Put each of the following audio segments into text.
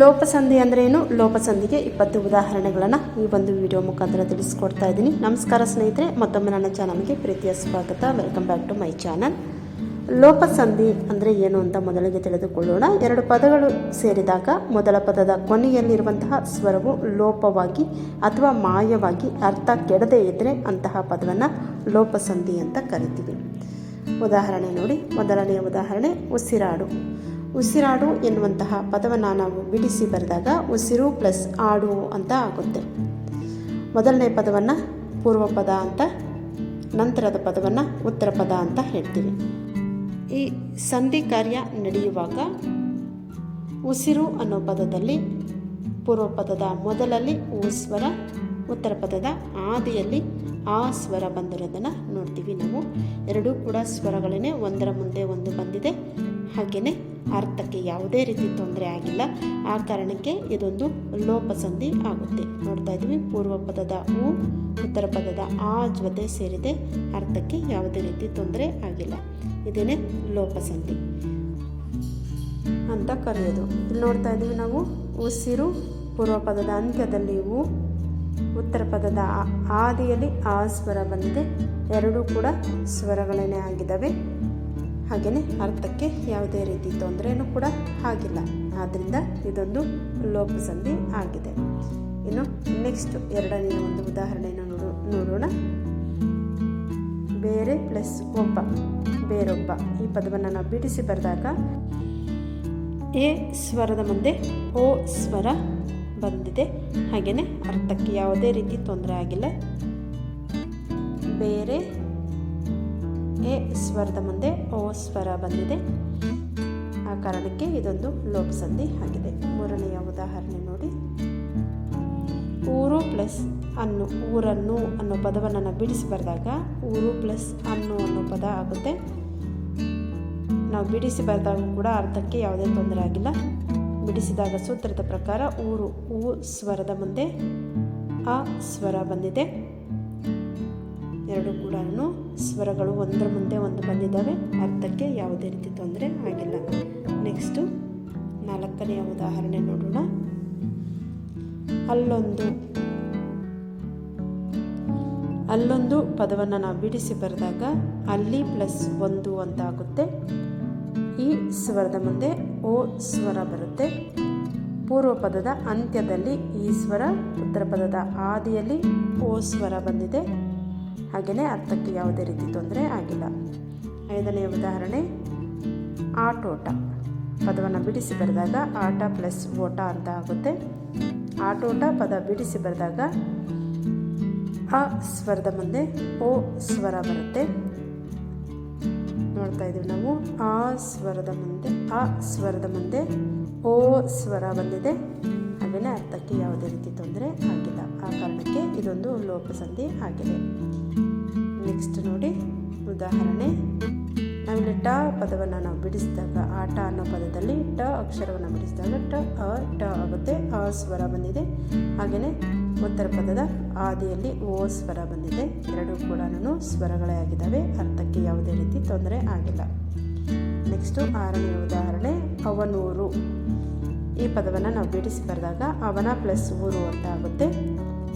ಲೋಪಸಂಧಿ ಅಂದ್ರೆ ಏನು? ಲೋಪಸಂಧಿಗೆ ಇಪ್ಪತ್ತು ಉದಾಹರಣೆಗಳನ್ನು ಈ ಒಂದು ವಿಡಿಯೋ ಮುಖಾಂತರ ತಿಳಿಸ್ಕೊಡ್ತಾ ಇದ್ದೀನಿ. ನಮಸ್ಕಾರ ಸ್ನೇಹಿತರೆ, ಮತ್ತೊಮ್ಮೆ ನನ್ನ ಚಾನಲ್ಗೆ ಪ್ರೀತಿಯ ಸ್ವಾಗತ. Welcome back to my channel ಲೋಪಸಂಧಿ ಅಂದರೆ ಏನು ಅಂತ ಮೊದಲಿಗೆ ತಿಳಿದುಕೊಳ್ಳೋಣ. ಎರಡು ಪದಗಳು ಸೇರಿದಾಗ ಮೊದಲ ಪದದ ಕೊನೆಯಲ್ಲಿರುವಂತಹ ಸ್ವರವು ಲೋಪವಾಗಿ ಅಥವಾ ಮಾಯವಾಗಿ ಅರ್ಥ ಕೆಡದೇ ಇದ್ದರೆ ಅಂತಹ ಪದವನ್ನು ಲೋಪಸಂಧಿ ಅಂತ ಕರಿತೀವಿ. ಉದಾಹರಣೆ ನೋಡಿ. ಮೊದಲನೆಯ ಉದಾಹರಣೆ ಉಸಿರಾಡು. ಉಸಿರಾಡು ಎನ್ನುವಂತಹ ಪದವನ್ನು ನಾವು ಬಿಡಿಸಿ ಬರೆದಾಗ ಉಸಿರು ಪ್ಲಸ್ ಆಡು ಅಂತ ಆಗುತ್ತೆ. ಮೊದಲನೇ ಪದವನ್ನು ಪೂರ್ವ ಪದ ಅಂತ, ನಂತರದ ಪದವನ್ನು ಉತ್ತರ ಪದ ಅಂತ ಹೇಳ್ತೀವಿ. ಈ ಸಂಧಿ ಕಾರ್ಯ ನಡೆಯುವಾಗ ಉಸಿರು ಅನ್ನೋ ಪದದಲ್ಲಿ ಪೂರ್ವ ಪದದ ಮೊದಲಲ್ಲಿ ಉ ಸ್ವರ, ಉತ್ತರ ಪದದ ಆದಿಯಲ್ಲಿ ಆ ಸ್ವರ ಬಂದಿರೋದನ್ನು ನೋಡ್ತೀವಿ ನಾವು. ಎರಡೂ ಕೂಡ ಸ್ವರಗಳೇ ಒಂದರ ಮುಂದೆ ಒಂದು ಬಂದಿದೆ. ಹಾಗೆಯೇ ಅರ್ಥಕ್ಕೆ ಯಾವುದೇ ರೀತಿ ತೊಂದರೆ ಆಗಿಲ್ಲ. ಆ ಕಾರಣಕ್ಕೆ ಇದೊಂದು ಲೋಪಸಂಧಿ ಆಗುತ್ತೆ. ನೋಡ್ತಾ ಇದ್ದೀವಿ ಪೂರ್ವ ಪದದ ಉ, ಉತ್ತರ ಪದದ ಆ ಜೊತೆ ಸೇರಿದೆ. ಅರ್ಥಕ್ಕೆ ಯಾವುದೇ ರೀತಿ ತೊಂದರೆ ಆಗಿಲ್ಲ. ಇದೇನೆ ಲೋಪಸಂಧಿ ಅಂತ ಕರೆಯೋದು. ನೋಡ್ತಾ ಇದ್ದೀವಿ ನಾವು ಉಸಿರು ಪೂರ್ವ ಪದದ ಅಂತ್ಯದಲ್ಲಿ ಉ, ಉತ್ತರ ಪದದ ಆದಿಯಲ್ಲಿ ಆ ಸ್ವರ ಬಂದಿದೆ. ಎರಡೂ ಕೂಡ ಸ್ವರಗಳೇ ಆಗಿದ್ದಾವೆ. ಹಾಗೆಯೇ ಅರ್ಥಕ್ಕೆ ಯಾವುದೇ ರೀತಿ ತೊಂದರೆಯೂ ಕೂಡ ಆಗಿಲ್ಲ. ಆದ್ದರಿಂದ ಇದೊಂದು ಲೋಪಸಂಧಿ ಆಗಿದೆ. ಇನ್ನು ನೆಕ್ಸ್ಟ್ ಎರಡನೆಯ ಒಂದು ಉದಾಹರಣೆಯನ್ನು ನೋಡು, ನೋಡೋಣ. ಬೇರೆ ಪ್ಲಸ್ ಒಬ್ಬ, ಬೇರೊಬ್ಬ ಈ ಪದವನ್ನು ನಾವು ಬಿಡಿಸಿ ಬರೆದಾಗ ಎ ಸ್ವರದ ಮುಂದೆ ಓ ಸ್ವರ ಬಂದಿದೆ. ಹಾಗೆಯೇ ಅರ್ಥಕ್ಕೆ ಯಾವುದೇ ರೀತಿ ತೊಂದರೆ ಆಗಿಲ್ಲ. ಬೇರೆ ಎ ಸ್ವರದ ಮುಂದೆ, ಓ ಸ್ವರ ಬಂದಿದೆ. ಆ ಕಾರಣಕ್ಕೆ ಇದೊಂದು ಲೋಪಸಂಧಿ ಆಗಿದೆ. ಮೂರನೆಯ ಉದಾಹರಣೆ ನೋಡಿ. ಊರು ಪ್ಲಸ್ ಅನ್ನು, ಊರನ್ನು ಅನ್ನೋ ಪದವನ್ನು ಬಿಡಿಸಿ ಬರೆದಾಗ ಊರು ಪ್ಲಸ್ ಅನ್ನು ಅನ್ನೋ ಪದ ಆಗುತ್ತೆ. ನಾವು ಬಿಡಿಸಿ ಬರೆದಾಗ ಕೂಡ ಅರ್ಥಕ್ಕೆ ಯಾವುದೇ ತೊಂದರೆ ಆಗಿಲ್ಲ. ಬಿಡಿಸಿದಾಗ ಸೂತ್ರದ ಪ್ರಕಾರ ಊರು, ಊ ಸ್ವರದ ಮುಂದೆ ಆ ಸ್ವರ ಬಂದಿದೆ. ಎರಡು ಕೂಡ ಸ್ವರಗಳು ಒಂದರ ಮುಂದೆ ಒಂದು ಬಂದಿದ್ದಾವೆ. ಅರ್ಥಕ್ಕೆ ಯಾವುದೇ ರೀತಿ ತೊಂದರೆ ಆಗಿಲ್ಲ. ನೆಕ್ಸ್ಟು ನಾಲ್ಕನೆಯ ಉದಾಹರಣೆ ನೋಡೋಣ. ಅಲ್ಲೊಂದು ಅಲ್ಲೊಂದು ಪದವನ್ನು ನಾವು ಬಿಡಿಸಿ ಬರೆದಾಗ ಅಲ್ಲಿ ಪ್ಲಸ್ ಒಂದು ಅಂತ ಆಗುತ್ತೆ ಈ ಸ್ವರದ ಮುಂದೆ ಓ ಸ್ವರ ಬರುತ್ತೆ. ಪೂರ್ವ ಪದದ ಅಂತ್ಯದಲ್ಲಿ ಈ ಸ್ವರ, ಉತ್ತರ ಪದದ ಆದಿಯಲ್ಲಿ ಓ ಸ್ವರ ಬಂದಿದೆ. ಹಾಗೆಯೇ ಅರ್ಥಕ್ಕೆ ಯಾವುದೇ ರೀತಿ ತೊಂದರೆ ಆಗಿಲ್ಲ. ಐದನೇ ಉದಾಹರಣೆ, ಆಟೋಟ. ಪದವನ್ನು ಬಿಡಿಸಿ ಬರೆದಾಗ ಆಟ ಪ್ಲಸ್ ಓಟ ಅಂತ ಆಗುತ್ತೆ. ಆಟೋಟ ಪದ ಬಿಡಿಸಿ ಬರೆದಾಗ ಆ ಸ್ವರದ ಮುಂದೆ ಓ ಸ್ವರ ಬರುತ್ತೆ. ನೋಡ್ತಾ ಇದ್ದೀವಿ ನಾವು, ಆ ಸ್ವರದ ಮುಂದೆ ಆ ಸ್ವರದ ಮುಂದೆ ಓ ಸ್ವರ ಬಂದಿದೆ. ಹಾಗೆಯೇ ಅರ್ಥಕ್ಕೆ ಯಾವುದೇ ರೀತಿ ತೊಂದರೆ ಆಗಿಲ್ಲ. ಆ ಕಾರಣಕ್ಕೆ ಇದೊಂದು ಲೋಪಸಂಧಿ ಆಗಿದೆ. ನೆಕ್ಸ್ಟ್ ನೋಡಿ ಉದಾಹರಣೆ. ನಾವಿಲ್ಲಿ ಟ ಪದವನ್ನು ನಾವು ಬಿಡಿಸಿದಾಗ ಆಟ ಅನ್ನೋ ಪದದಲ್ಲಿ ಟ ಅಕ್ಷರವನ್ನು ಬಿಡಿಸಿದಾಗ ಟ, ಅ, ಟ ಆಗುತ್ತೆ. ಅ ಸ್ವರ ಬಂದಿದೆ. ಹಾಗೆಯೇ ಉತ್ತರ ಪದದ ಆದಿಯಲ್ಲಿ ಓ ಸ್ವರ ಬಂದಿದೆ. ಎರಡೂ ಕೂಡ ಸ್ವರಗಳೇ ಆಗಿದ್ದಾವೆ. ಅರ್ಥಕ್ಕೆ ಯಾವುದೇ ರೀತಿ ತೊಂದರೆ ಆಗಿಲ್ಲ. ನೆಕ್ಸ್ಟು ಆರನೇ ಉದಾಹರಣೆ, ಅವನೂರು. ಈ ಪದವನ್ನು ನಾವು ಬಿಡಿಸಿ ಬರೆದಾಗ ಅವನ ಪ್ಲಸ್ ಊರು ಅಂತ ಆಗುತ್ತೆ.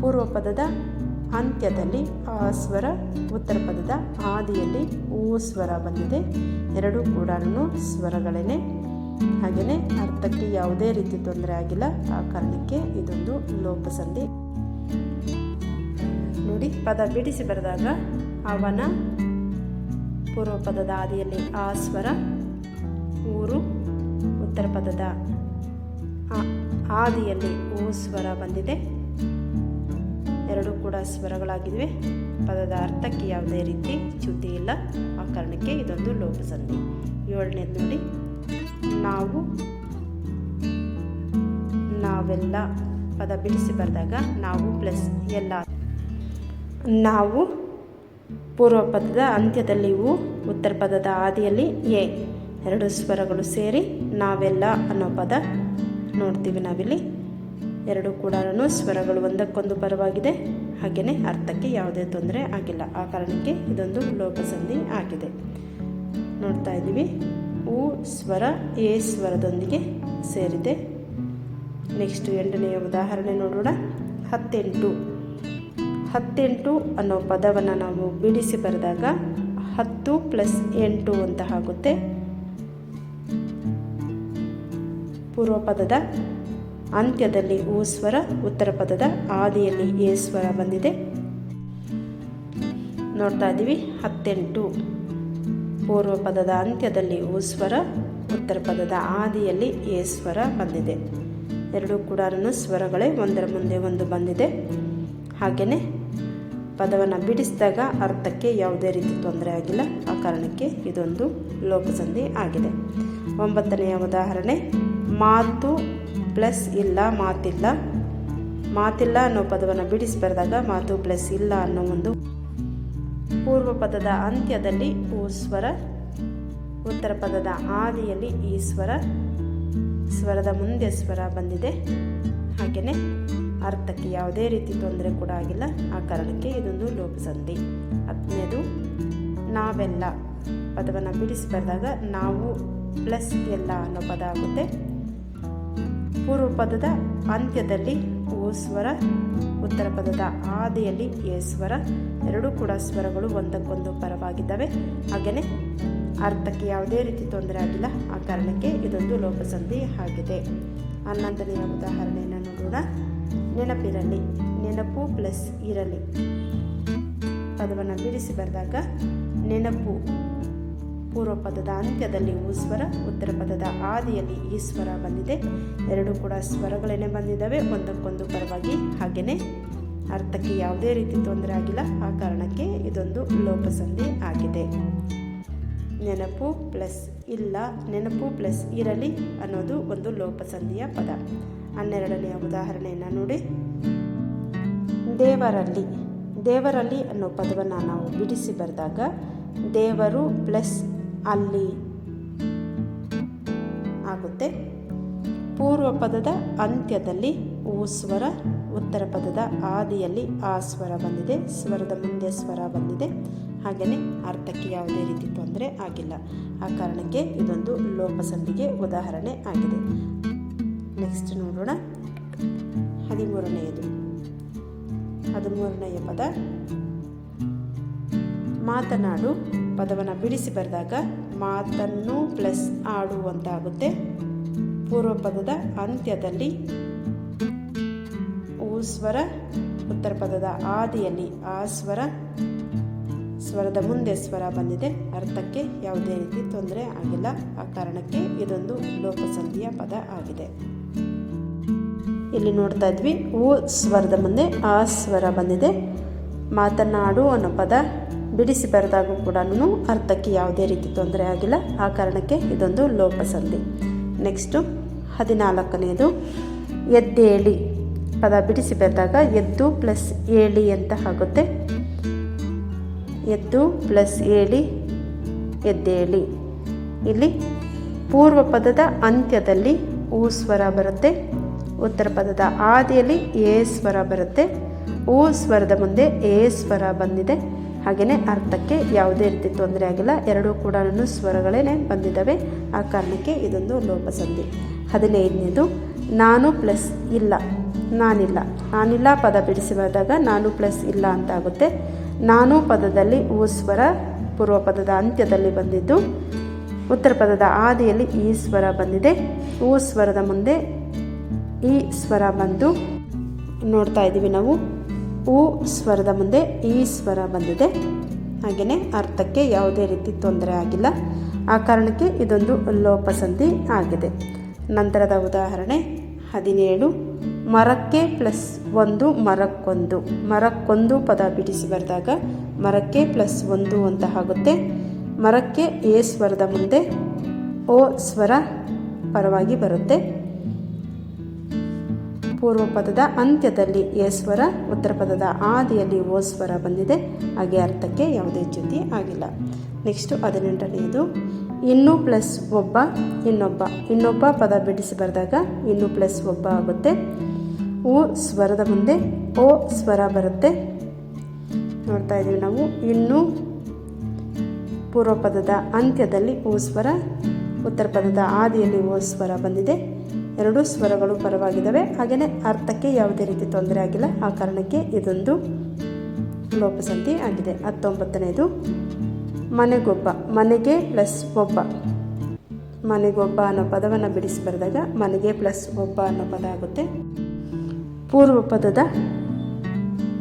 ಪೂರ್ವ ಪದದ ಅಂತ್ಯದಲ್ಲಿ ಆ ಸ್ವರ ಉತ್ತರ ಪದದ ಆದಿಯಲ್ಲಿ ಊ ಸ್ವರ ಬಂದಿದೆ. ಎರಡೂ ಕೂಡ ಸ್ವರಗಳೇನೆ. ಹಾಗೆಯೇ ಅರ್ಥಕ್ಕೆ ಯಾವುದೇ ರೀತಿ ತೊಂದರೆ ಆಗಿಲ್ಲ. ಆ ಕಾರಣಕ್ಕೆ ಇದೊಂದು ಲೋಪಸಂಧಿ. ನೋಡಿ, ಪದ ಬಿಡಿಸಿ ಬರೆದಾಗ ಅವನ ಪೂರ್ವ ಪದದ ಆದಿಯಲ್ಲಿ ಆ ಸ್ವರ, ಊರು, ಉತ್ತರ ಪದದ ಆದಿಯಲ್ಲಿ ಓ ಸ್ವರ ಬಂದಿದೆ. ಎರಡೂ ಕೂಡ ಸ್ವರಗಳಾಗಿವೆ ಪದದ ಅರ್ಥಕ್ಕೆ ಯಾವುದೇ ರೀತಿ ಚ್ಯುತಿ ಇಲ್ಲ. ಆ ಕಾರಣಕ್ಕೆ ಇದೊಂದು ಲೋಪಸಂಧಿ ಏಳನೇದು ನೋಡಿ ನಾವು, ನಾವೆಲ್ಲ ಪದ ಬಿಡಿಸಿ ಬರೆದಾಗ ನಾವು ಪ್ಲಸ್ ಎಲ್ಲ. ನಾವು ಪೂರ್ವ ಪದದ ಅಂತ್ಯದಲ್ಲಿ ಉತ್ತರ ಪದದ ಆದಿಯಲ್ಲಿ ಎ. ಎರಡು ಸ್ವರಗಳು ಸೇರಿ ನಾವೆಲ್ಲ ಅನ್ನೋ ಪದ ನೋಡ್ತೀವಿ ನಾವಿಲ್ಲಿ. ಎರಡು ಕೂಡ ಸ್ವರಗಳು ಒಂದಕ್ಕೊಂದು ಪರವಾಗಿದೆ. ಹಾಗೆಯೇ ಅರ್ಥಕ್ಕೆ ಯಾವುದೇ ತೊಂದರೆ ಆಗಿಲ್ಲ. ಆ ಕಾರಣಕ್ಕೆ ಇದೊಂದು ಲೋಪಸಂಧಿ ಆಗಿದೆ. ನೋಡ್ತಾ ಇದ್ದೀವಿ. ಉ, ಸ್ವರ, ಎ ಸ್ವರದೊಂದಿಗೆ ಸೇರಿದೆ. ನೆಕ್ಸ್ಟ್ ಎಂಟನೆಯ ಉದಾಹರಣೆ ನೋಡೋಣ. ಹತ್ತೆಂಟು. ಹತ್ತೆಂಟು ಅನ್ನೋ ಪದವನ್ನು ನಾವು ಬಿಡಿಸಿ ಬರೆದಾಗ ಹತ್ತು ಪ್ಲಸ್ ಎಂಟು ಅಂತ ಆಗುತ್ತೆ. ಪೂರ್ವ ಪದದ ಅಂತ್ಯದಲ್ಲಿ ಊ ಸ್ವರ ಉತ್ತರ ಪದದ ಆದಿಯಲ್ಲಿ ಎ ಸ್ವರ ಬಂದಿದೆ. ನೋಡ್ತಾ ಇದ್ದೀವಿ, ಹತ್ತೆಂಟು. ಪೂರ್ವ ಪದದ ಅಂತ್ಯದಲ್ಲಿ ಊ ಸ್ವರ ಉತ್ತರ ಪದದ ಆದಿಯಲ್ಲಿ ಎ ಸ್ವರ ಬಂದಿದೆ. ಎರಡೂ ಕೂಡ ಸ್ವರಗಳೇ, ಒಂದರ ಮುಂದೆ ಒಂದು ಬಂದಿದೆ. ಹಾಗೆಯೇ ಪದವನ್ನು ಬಿಡಿಸಿದಾಗ ಅರ್ಥಕ್ಕೆ ಯಾವುದೇ ರೀತಿ ತೊಂದರೆ ಆಗಿಲ್ಲ. ಆ ಕಾರಣಕ್ಕೆ ಇದೊಂದು ಲೋಪಸಂಧಿ ಆಗಿದೆ. ಒಂಬತ್ತನೆಯ ಉದಾಹರಣೆ, ಮಾತು ಪ್ಲಸ್ ಇಲ್ಲ, ಮಾತಿಲ್ಲ. ಮಾತಿಲ್ಲ ಅನ್ನೋ ಪದವನ್ನು ಬಿಡಿಸಿ ಮಾತು ಪ್ಲಸ್ ಇಲ್ಲ ಅನ್ನೋ ಒಂದು ಪೂರ್ವ ಪದದ ಅಂತ್ಯದಲ್ಲಿ ಓ ಸ್ವರ ಉತ್ತರ ಪದದ ಆದಿಯಲ್ಲಿ ಈ ಸ್ವರ ಸ್ವರದ ಮುಂದೆ ಸ್ವರ ಬಂದಿದೆ. ಹಾಗೆಯೇ ಅರ್ಥಕ್ಕೆ ಯಾವುದೇ ರೀತಿ ತೊಂದರೆ ಕೂಡ ಆಗಿಲ್ಲ. ಆ ಕಾರಣಕ್ಕೆ ಇದೊಂದು ಲೋಪಸಂಧಿ. ಹತ್ತನೇದು, ನಾವೆಲ್ಲ ಪದವನ್ನು ಬಿಡಿಸಿ ಬರೆದಾಗ ನಾವು ಪ್ಲಸ್ ಎಲ್ಲ ಅನ್ನೋ ಪದ ಆಗುತ್ತೆ. ಪೂರ್ವ ಪದದ ಅಂತ್ಯದಲ್ಲಿ ಓ ಸ್ವರ ಉತ್ತರ ಪದದ ಆದಿಯಲ್ಲಿ ಎ ಸ್ವರ ಎರಡೂ ಕೂಡ ಸ್ವರಗಳು ಒಂದಕ್ಕೊಂದು ಪರವಾಗಿದ್ದಾವೆ. ಹಾಗೆಯೇ ಅರ್ಥಕ್ಕೆ ಯಾವುದೇ ರೀತಿ ತೊಂದರೆ ಆಗಿಲ್ಲ. ಆ ಕಾರಣಕ್ಕೆ ಇದೊಂದು ಲೋಪಸಂಧಿ ಆಗಿದೆ. ಹನ್ನೊಂದನೆಯ ಉದಾಹರಣೆಯನ್ನು ನೋಡೋಣ. ನೆನಪಿರಲಿ, ನೆನಪು ಪ್ಲಸ್ ಇರಲಿ. ಪದವನ್ನು ಬಿಡಿಸಿ ಬರೆದಾಗ, ನೆನಪು ಪೂರ್ವ ಪದದ ಅಂತ್ಯದಲ್ಲಿ ಊ ಸ್ವರ ಉತ್ತರ ಪದದ ಆದಿಯಲ್ಲಿ ಈ ಸ್ವರ ಬಂದಿದೆ. ಎರಡು ಕೂಡ ಸ್ವರಗಳೇನೆ ಬಂದಿದ್ದಾವೆ. ಒಂದಕ್ಕೊಂದು ಪರವಾಗಿ ಹಾಗೆಯೇ ಅರ್ಥಕ್ಕೆ ಯಾವುದೇ ರೀತಿ ತೊಂದರೆ ಆಗಿಲ್ಲ. ಆ ಕಾರಣಕ್ಕೆ ಇದೊಂದು ಲೋಪಸಂಧಿ ಆಗಿದೆ. ನೆನಪು ಪ್ಲಸ್ ಇಲ್ಲ, ನೆನಪು ಪ್ಲಸ್ ಇರಲಿ ಅನ್ನೋದು ಒಂದು ಲೋಪಸಂಧಿಯ ಪದ. ಹನ್ನೆರಡನೆಯ ಉದಾಹರಣೆಯನ್ನು ನೋಡಿ. ದೇವರಲ್ಲಿ ದೇವರಲ್ಲಿ ಅನ್ನೋ ಪದವನ್ನು ನಾವು ಬಿಡಿಸಿ ಬರೆದಾಗ ದೇವರು ಪ್ಲಸ್ ಅಲ್ಲಿ ಆಗುತ್ತೆ. ಪೂರ್ವ ಪದದ ಅಂತ್ಯದಲ್ಲಿ ಊ ಸ್ವರ, ಉತ್ತರ ಪದದ ಆದಿಯಲ್ಲಿ ಆ ಸ್ವರ ಬಂದಿದೆ, ಸ್ವರದ ಮುಂದೆ ಸ್ವರ ಬಂದಿದೆ. ಹಾಗೆಯೇ ಅರ್ಥಕ್ಕೆ ಯಾವುದೇ ರೀತಿ ತೊಂದರೆ ಆಗಿಲ್ಲ. ಆ ಕಾರಣಕ್ಕೆ ಇದೊಂದು ಲೋಪಸಂಧಿಗೆ ಉದಾಹರಣೆ ಆಗಿದೆ. ನೆಕ್ಸ್ಟ್ ನೋಡೋಣ. ಹದಿಮೂರನೆಯದು. ಹದಿಮೂರನೆಯ ಪದ. ಮಾತನಾಡು. ಪದವನ್ನು ಬಿಡಿಸಿ ಬರೆದಾಗ ಮಾತನ್ನು ಪ್ಲಸ್ ಆಡು ಅಂತ ಆಗುತ್ತೆ ಪೂರ್ವ ಪದದ ಅಂತ್ಯದಲ್ಲಿ ಊ ಸ್ವರ ಉತ್ತರ ಪದದ ಆದಿಯಲ್ಲಿ ಆ ಸ್ವರ ಸ್ವರದ ಮುಂದೆ ಸ್ವರ ಬಂದಿದೆ. ಅರ್ಥಕ್ಕೆ ಯಾವುದೇ ರೀತಿ ತೊಂದರೆ ಆಗಿಲ್ಲ. ಆ ಕಾರಣಕ್ಕೆ ಇದೊಂದು ಲೋಪಸಂಧಿಯ ಪದ ಆಗಿದೆ. ಇಲ್ಲಿ ನೋಡ್ತಾ ಇದ್ವಿ ಊ ಸ್ವರದ ಮುಂದೆ ಆ ಸ್ವರ ಬಂದಿದೆ. ಮಾತನಾಡು ಅನ್ನೋ ಪದ ಬಿಡಿಸಿ ಬರೆದಾಗೂ ಕೂಡ ಅರ್ಥಕ್ಕೆ ಯಾವುದೇ ರೀತಿ ತೊಂದರೆ ಆಗಿಲ್ಲ. ಆ ಕಾರಣಕ್ಕೆ ಇದೊಂದು ಲೋಪಸಂಧಿ ನೆಕ್ಸ್ಟು ಹದಿನಾಲ್ಕನೆಯದು, ಎದ್ದೇಳಿ. ಪದ ಬಿಡಿಸಿ ಬರೆದಾಗ ಎದ್ದು ಪ್ಲಸ್ ಏಳಿ ಅಂತ ಆಗುತ್ತೆ. ಎದ್ದು ಪ್ಲಸ್ ಏಳಿ, ಎದ್ದೇಳಿ. ಇಲ್ಲಿ ಪೂರ್ವ ಪದದ ಅಂತ್ಯದಲ್ಲಿ ಊ ಸ್ವರ ಬರುತ್ತೆ. ಉತ್ತರ ಪದದ ಆದಿಯಲ್ಲಿ ಎ ಸ್ವರ ಬರುತ್ತೆ. ಊ ಸ್ವರದ ಮುಂದೆ ಎ ಸ್ವರ ಬಂದಿದೆ. ಹಾಗೆಯೇ ಅರ್ಥಕ್ಕೆ ಯಾವುದೇ ರೀತಿ ತೊಂದರೆ ಆಗಿಲ್ಲ. ಎರಡೂ ಕೂಡ ಸ್ವರಗಳೇ ಬಂದಿದ್ದಾವೆ. ಆ ಕಾರಣಕ್ಕೆ ಇದೊಂದು ಲೋಪಸಂಧಿ. ಹದಿನೈದನೇದು, ನಾನು ಪ್ಲಸ್ ಇಲ್ಲ, ನಾನಿಲ್ಲ. ನಾನಿಲ್ಲ ಪದ ಬಿಡಿಸಿ ಬರೆದಾಗ ನಾನು ಪ್ಲಸ್ ಇಲ್ಲ ಅಂತ ಆಗುತ್ತೆ ನಾನು ಪದದಲ್ಲಿ ಊ ಸ್ವರ ಪೂರ್ವ ಪದದ ಅಂತ್ಯದಲ್ಲಿ ಬಂದಿದ್ದು, ಉತ್ತರ ಪದದ ಆದಿಯಲ್ಲಿ ಈ ಸ್ವರ ಬಂದಿದೆ. ಊ ಸ್ವರದ ಮುಂದೆ ಈ ಸ್ವರ ಬಂದು ನೋಡ್ತಾ ಇದ್ದೀವಿ ನಾವು. ಊ ಸ್ವರದ ಮುಂದೆ ಈ ಸ್ವರ ಬಂದಿದೆ. ಹಾಗೆಯೇ ಅರ್ಥಕ್ಕೆ ಯಾವುದೇ ರೀತಿ ತೊಂದರೆ ಆಗಿಲ್ಲ. ಆ ಕಾರಣಕ್ಕೆ ಇದೊಂದು ಲೋಪಸಂಧಿ ಆಗಿದೆ. ನಂತರದ ಉದಾಹರಣೆ ಹದಿನೇಳು. ಮರಕ್ಕೆ ಪ್ಲಸ್ ಒಂದು ಮರಕ್ಕೊಂದು. ಮರಕ್ಕೊಂದು ಪದ ಬಿಡಿಸಿ ಬರೆದಾಗ ಮರಕ್ಕೆ ಪ್ಲಸ್ ಒಂದು ಅಂತ ಆಗುತ್ತೆ. ಮರಕ್ಕೆ ಎ ಸ್ವರದ ಮುಂದೆ ಓ ಸ್ವರ ಪರವಾಗಿ ಬರುತ್ತೆ. ಪೂರ್ವ ಪದದ ಅಂತ್ಯದಲ್ಲಿ ಎ ಸ್ವರ ಉತ್ತರ ಪದದ ಆದಿಯಲ್ಲಿ ಓ ಸ್ವರ ಬಂದಿದೆ. ಹಾಗೆ ಅರ್ಥಕ್ಕೆ ಯಾವುದೇ ಚ್ಯುತಿ ಆಗಿಲ್ಲ. ನೆಕ್ಸ್ಟು ಹದಿನೆಂಟನೆಯದು. ಇನ್ನು ಪ್ಲಸ್ ಒಬ್ಬ, ಇನ್ನೊಬ್ಬ. ಇನ್ನೊಬ್ಬ ಪದ ಬಿಡಿಸಿ ಬರೆದಾಗ ಇನ್ನು ಪ್ಲಸ್ ಒಬ್ಬ ಆಗುತ್ತೆ. ಓ ಸ್ವರದ ಮುಂದೆ, ಓ ಸ್ವರ ಬರುತ್ತೆ. ನೋಡ್ತಾ ಇದ್ದೀವಿ ನಾವು. ಇನ್ನು ಪೂರ್ವ ಪದದ ಅಂತ್ಯದಲ್ಲಿ ಓ ಸ್ವರ ಉತ್ತರ ಪದದ ಆದಿಯಲ್ಲಿ ಓ ಸ್ವರ ಬಂದಿದೆ. ಎರಡೂ ಸ್ವರಗಳು ಪರವಾಗಿದ್ದಾವೆ ಹಾಗೆಯೇ ಅರ್ಥಕ್ಕೆ ಯಾವುದೇ ರೀತಿ ತೊಂದರೆ ಆಗಿಲ್ಲ. ಆ ಕಾರಣಕ್ಕೆ ಇದೊಂದು ಲೋಪಸಂಧಿ ಆಗಿದೆ. ಹತ್ತೊಂಬತ್ತನೇದು. ಮನೆಗೊಬ್ಬ, ಮನೆಗೆ ಪ್ಲಸ್ ಒಬ್ಬ. ಮನೆಗೊಬ್ಬ ಅನ್ನೋ ಪದವನ್ನು ಬಿಡಿಸಿ ಬರೆದಾಗ ಮನೆಗೆ ಪ್ಲಸ್ ಒಬ್ಬ ಅನ್ನೋ ಪದ ಆಗುತ್ತೆ. ಪೂರ್ವ ಪದದ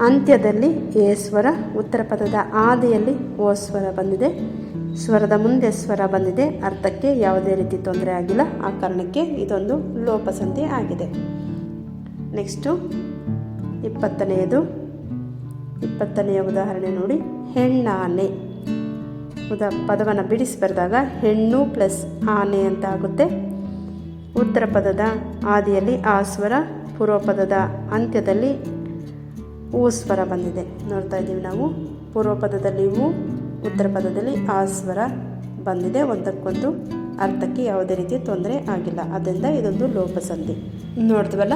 ಅಂತ್ಯದಲ್ಲಿ ಎ ಸ್ವರ, ಉತ್ತರ ಪದದ ಆದಿಯಲ್ಲಿ ಓ ಸ್ವರ ಬಂದಿದೆ. ಸ್ವರದ ಮುಂದೆ ಸ್ವರ ಬಂದಿದೆ. ಅರ್ಥಕ್ಕೆ ಯಾವುದೇ ರೀತಿ ತೊಂದರೆ ಆಗಿಲ್ಲ. ಆ ಕಾರಣಕ್ಕೆ ಇದೊಂದು ಲೋಪಸಂಧಿ ಆಗಿದೆ. ನೆಕ್ಸ್ಟು ಇಪ್ಪತ್ತನೆಯದು. ಇಪ್ಪತ್ತನೆಯ ಉದಾಹರಣೆ ನೋಡಿ. ಹೆಣ್ಣಾನೆ. ಉದಾ ಪದವನ್ನು ಬಿಡಿಸಿ ಬರೆದಾಗ ಹೆಣ್ಣು ಪ್ಲಸ್ ಆನೆ ಅಂತ ಆಗುತ್ತೆ. ಉತ್ತರ ಪದದ ಆದಿಯಲ್ಲಿ ಆ ಸ್ವರ, ಪೂರ್ವ ಪದದ ಅಂತ್ಯದಲ್ಲಿ ಹೂ ಸ್ವರ ಬಂದಿದೆ. ನೋಡ್ತಾ ಇದ್ದೀವಿ ನಾವು. ಪೂರ್ವ ಪದದಲ್ಲಿ ಉತ್ತರ ಪದದಲ್ಲಿ ಆ ಸ್ವರ ಬಂದಿದೆ. ಒಂದಕ್ಕೊಂದು ಅರ್ಥಕ್ಕೆ ಯಾವುದೇ ರೀತಿ ತೊಂದರೆ ಆಗಿಲ್ಲ. ಅದರಿಂದ ಇದೊಂದು ಲೋಪಸಂಧಿ. ನೋಡ್ತೀವಲ್ಲ?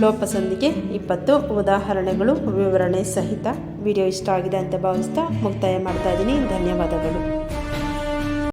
ಲೋಪಸಂಧಿಗೆ ಇಪ್ಪತ್ತು ಉದಾಹರಣೆಗಳು, ವಿವರಣೆ ಸಹಿತ. ವಿಡಿಯೋ ಇಷ್ಟ ಆಗಿದೆ ಅಂತ ಭಾವಿಸ್ತಾ ಮುಕ್ತಾಯ ಮಾಡ್ತಾ ಇದ್ದೀನಿ. ಧನ್ಯವಾದಗಳು.